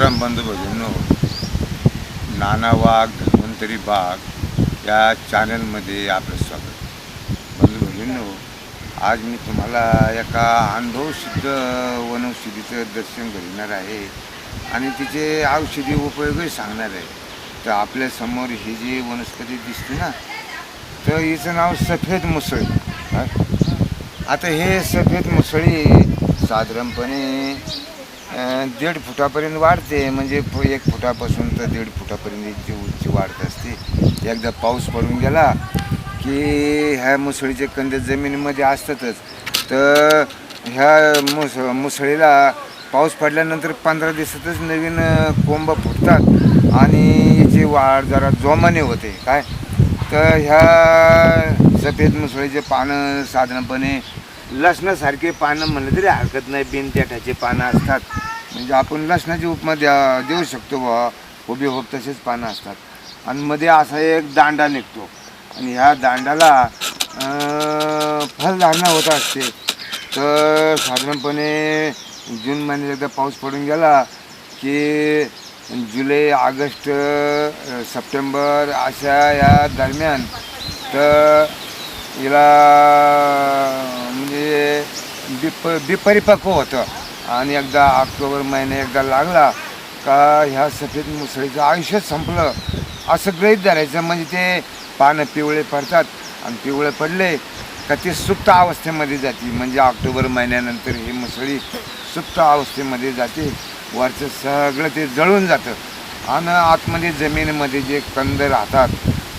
राम बंधू भगिनींनो हो. नाना वाघ धन्वंतरी बाग या चॅनलमध्ये आपलं स्वागत. बंधू भगिनींनो आज मी तुम्हाला एका अनुभवसिद्ध वनौषधीचं दर्शन घडणार आहे आणि तिचे औषधी उपयोगही सांगणार आहे. तर आपल्यासमोर ही जी वनस्पती दिसते ना तर हिचं नाव सफेद मुसळी. आता हे सफेद मुसळी साधारणपणे दीड फुटापर्यंत वाढते. म्हणजे एक फुटापासून तर दीड फुटापर्यंत जी उंची वाढत असते. एकदा पाऊस पडून गेला की ह्या मुसळीचे कंदे जमिनीमध्ये असतातच. तर ह्या मुस मुसळीला पाऊस पडल्यानंतर पंधरा दिवसातच नवीन कोंब फुटतात. आणि याची वाढ जरा जोमाने होते. काय? तर ह्या सफेद मुसळीचे पानं साधारणपणे लसणासारखे पानं म्हणलं तरी हरकत नाही बिन पानं असतात. म्हणजे आपण लसणाची उपमा द्या देऊ शकतो बा उभे होप तसेच पानं असतात. आणि मध्ये असा एक दांडा निघतो. आणि ह्या दांडाला फलधारणा होत असते. तर साधारणपणे जून महिन्यात एकदा पाऊस पडून गेला की जुलै ऑगस्ट सप्टेंबर अशा या दरम्यान तर हिला म्हणजे बिप बिपरिपक्व होतं. आणि एकदा ऑक्टोबर महिना एकदा लागला का ह्या सफेद मुसळीचं आयुष्य संपलं. असं ग्रहित धरायचं म्हणजे ते पानं पिवळे पडतात आणि पिवळे पडले का ते सुप्त अवस्थेमध्ये जाते. म्हणजे ऑक्टोबर महिन्यानंतर ही मुसळी सुप्त अवस्थेमध्ये जाते. वरचं सगळं ते जळून जातं. आणि आतमध्ये जमिनीमध्ये जे कंद राहतात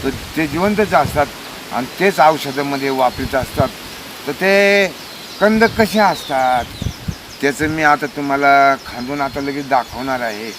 तर ते जिवंतच असतात. आणि तेच औषधामध्ये वापरीत असतात. तर ते कंद कसे असतात? त्याचं मी आता तुम्हाला खांदून आता लगेच दाखवणार आहे.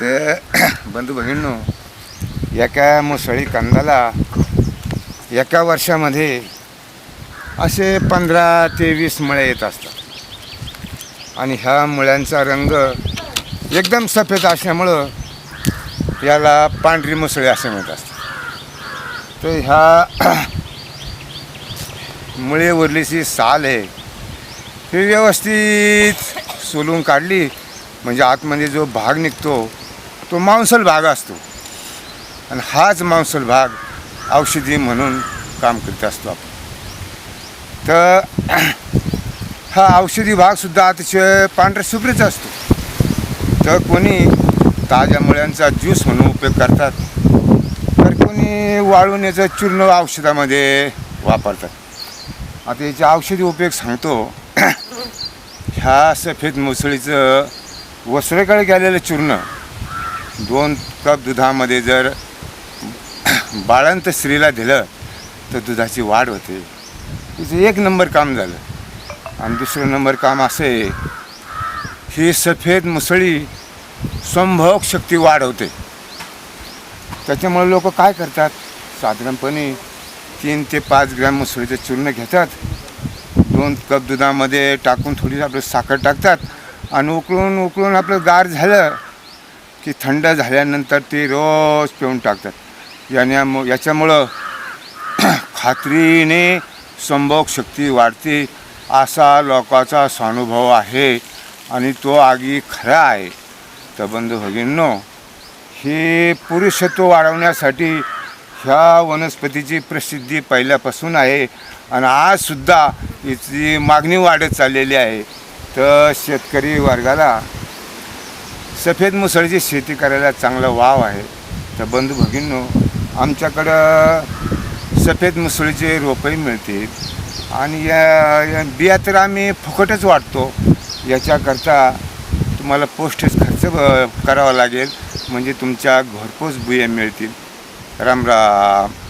तर बंधू बहिणनो एका मुसळी कांद्याला एका वर्षामध्ये असे पंधरा ते वीस मळे येत असतात. आणि ह्या मुळ्यांचा रंग एकदम सफेद असल्यामुळं याला पांढरी मुसळी असे म्हणत असतात तर ह्या मुळे उरलीची साल आहे ही व्यवस्थित सोलून काढली म्हणजे आतमध्ये जो भाग निघतो तो मांसल भाग असतो. आणि हाच मांसल भाग औषधी म्हणून काम करीत असतो आपण. तर हा औषधी भागसुद्धा अतिशय पांढऱ्या शुभ्रच असतो. तर कोणी ताज्या मुळ्यांचा ज्यूस म्हणून उपयोग करतात तर कोणी वाळून याचं चूर्ण औषधामध्ये वापरतात. आता याचे औषधी उपयोग सांगतो. ह्या सफेद मुसळीचं वसळेकडे गेलेलं चूर्ण दोन कप दुधामध्ये जर बाळंत स्त्रीला दिलं तर दुधाची वाढ होते. तिचं एक नंबर काम झालं. आणि दुसरं नंबर काम असं आहे ही सफेद मुसळी संभोग शक्ती वाढवते. त्याच्यामुळे लोक काय करतात? साधारणपणे तीन ते पाच ग्रॅम मुसळीचं चूर्ण घेतात दोन कप दुधामध्ये टाकून थोडी आपलं साखर टाकतात आणि उकळून उकळून आपलं गार झालं की थंड झाल्यानंतर ते रोज पिऊन टाकतात. याने याच्यामुळं खात्रीने संभोग शक्ती वाढते असा लोकांचा स्वानुभव आहे आणि तो आगी खरा आहे. तर बंधू भगिनो हे पुरुषत्व वाढवण्यासाठी ह्या वनस्पतीची प्रसिद्धी पहिल्यापासून आहे आणि आजसुद्धा याची मागणी वाढत चाललेली आहे. तर शेतकरी वर्गाला सफेद मुसळीची शेती करायला चांगला वाव आहे. तर बंधू भगिनो आमच्याकडं सफेद मुसळीचे रोपही मिळतील. आणि या या बिया तर आम्ही फुकटच वाटतो. याच्याकरता तुम्हाला पोस्टेज खर्च ब- करावा लागेल. म्हणजे तुमच्या घरपोच बिया मिळतील. राम राम.